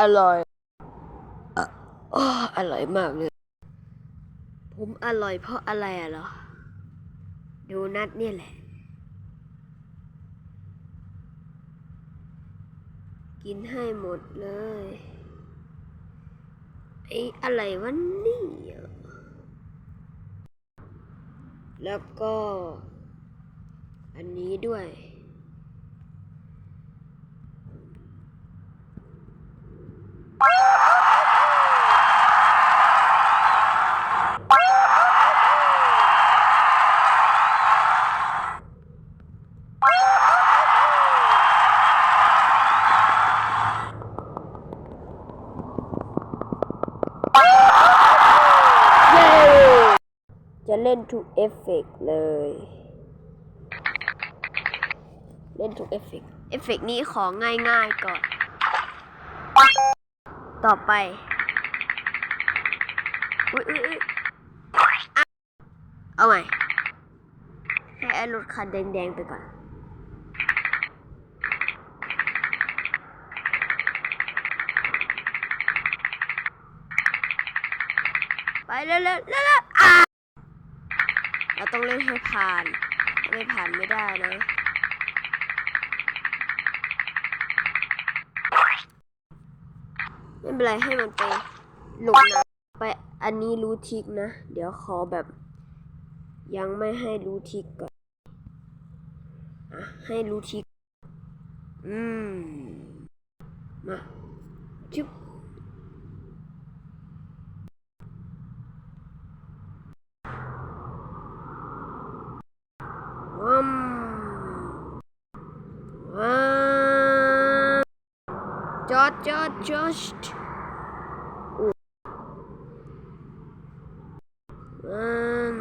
อร่อยอะอ้ออร่อยมากเลย ผมอร่อยเพราะอะไรอะเหรอ โดนัทเนี่ยแหละ กินให้หมดเลย ไอ้อะไรวะนี่อะแล้วก็ อันนี้ด้วย จะเล่นทุกเอฟเฟกต์เลย เล่นทุกเอฟเฟกต์เอฟเฟกต์นี้ของง่ายๆก่อน ต่อไปอุ้ยอุ้ยอุ้ยเอาใหม่ ให้ไอ้รถคันแดงๆไปก่อนไปเร็วๆเร็วๆอะ เราต้องเล่นให้ผ่าน ไม่ผ่านไม่ได้นะไม่เป็นไรให้มันไปหลบนะไปอันนี้รู้ทิกนะ เดี๋ยวขอแบบ ยังไม่ให้รู้ทิกก่อนอะให้รู้ทิก อืม มาจุ๊บ วัมวัม จอดจอดจอดอู้วัม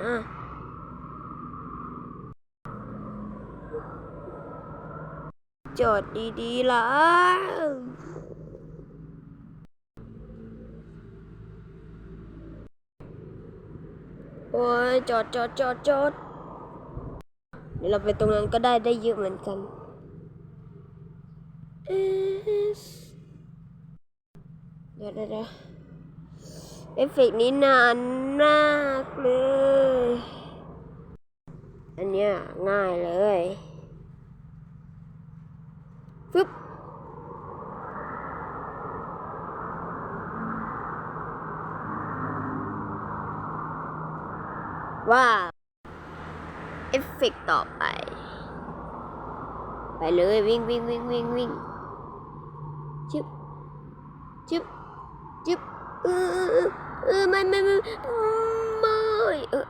อะจอดดีๆล่ะโอ้ยจอดจอดจอดจอดเดี๋ยวเราไปตรงนั้นก็ได้ได้เยอะเหมือนกัน เอ เดี๋ยวเดี๋ยวเดี๋ยวเอฟเฟกต์นี้นานมากเลย อันเนี้ยง่ายเลยฟึบว้าเอฟเฟกต์ต่อไป ไปเลยวิ่งวิ่งวิ่งวิ่งวิ่ง จึ๊บจึ๊บเออเออเออเออไม่ไม่ไม่ไม่เออ